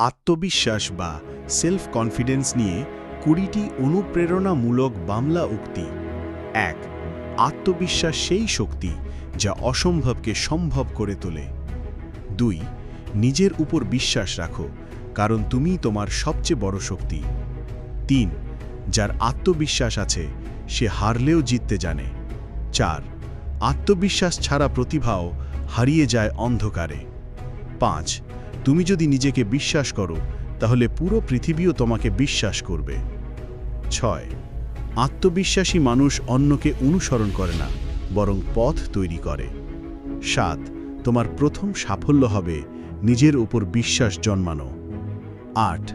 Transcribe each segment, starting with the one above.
আত্মবিশ্বাস বা self confidence নিয়ে কুড়িটি অনুপ্রেরণামূলক বাংলা উক্তি। এক, আত্মবিশ্বাস সেই শক্তি যা অসম্ভবকে সম্ভব করে তোলে। দুই, নিজের উপর বিশ্বাস রাখো, কারণ তুমি তোমার সবচেয়ে বড় শক্তি। তিন, যার আত্মবিশ্বাস আছে, সে হারলেও জিততে জানে। চার, আত্মবিশ্বাস ছাড়া প্রতিভাও হারিয়ে যায় অন্ধকারে। পাঁচ তুমি যদি নিজেকে বিশ্বাস করো, তাহলে পুরো পৃথিবীও তোমাকে বিশ্বাস করবে। ছয়, আত্মবিশ্বাসী মানুষ অন্যকে অনুসরণ করে না, বরং পথ তৈরি করে। সাত, তোমার প্রথম সাফল্য হবে নিজের উপর বিশ্বাস জন্মানো। আট,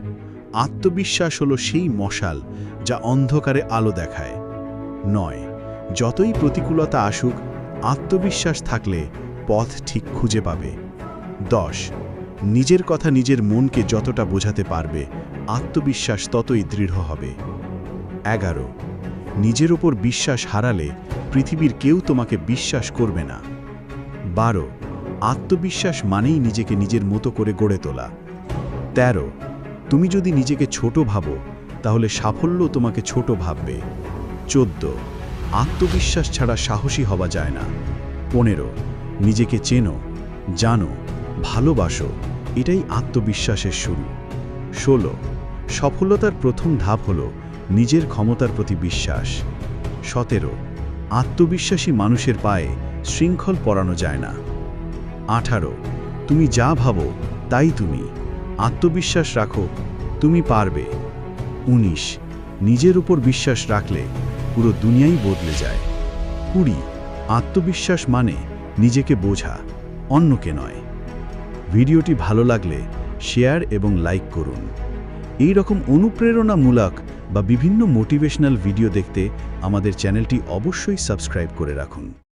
আত্মবিশ্বাস হলো সেই মশাল যা অন্ধকারে আলো দেখায়। নয়, যতই প্রতিকূলতা আসুক, আত্মবিশ্বাস থাকলে পথ ঠিক খুঁজে পাবে। দশ নিজের কথা নিজের মনকে যতটা বোঝাতে পারবে, আত্মবিশ্বাস ততই দৃঢ় হবে। এগারো, নিজের ওপর বিশ্বাস হারালে পৃথিবীর কেউ তোমাকে বিশ্বাস করবে না। বারো, আত্মবিশ্বাস মানেই নিজেকে নিজের মতো করে গড়ে তোলা। তেরো, তুমি যদি নিজেকে ছোট ভাবো, তাহলে সাফল্য তোমাকে ছোট ভাববে। চোদ্দ, আত্মবিশ্বাস ছাড়া সাহসী হওয়া যায় না। পনেরো, নিজেকে চেনো, জানো ভালোবাসো, এটাই আত্মবিশ্বাসের শুরু। ষোলো, সফলতার প্রথম ধাপ হল নিজের ক্ষমতার প্রতি বিশ্বাস। সতেরো, আত্মবিশ্বাসী মানুষের পায়ে শৃঙ্খল পরানো যায় না। আঠারো, তুমি যা ভাবো তাই তুমি। আত্মবিশ্বাস রাখো, তুমি পারবে। উনিশ, নিজের উপর বিশ্বাস রাখলে পুরো দুনিয়াই বদলে যায়। কুড়ি, আত্মবিশ্বাস মানে নিজেকে বোঝা, অন্যকে নয়। ভিডিওটি ভালো লাগলে শেয়ার এবং লাইক করুন। এই রকম অনুপ্রেরণামূলক বা বিভিন্ন মোটিভেশনাল ভিডিও দেখতে আমাদের চ্যানেলটি অবশ্যই সাবস্ক্রাইব করে রাখুন।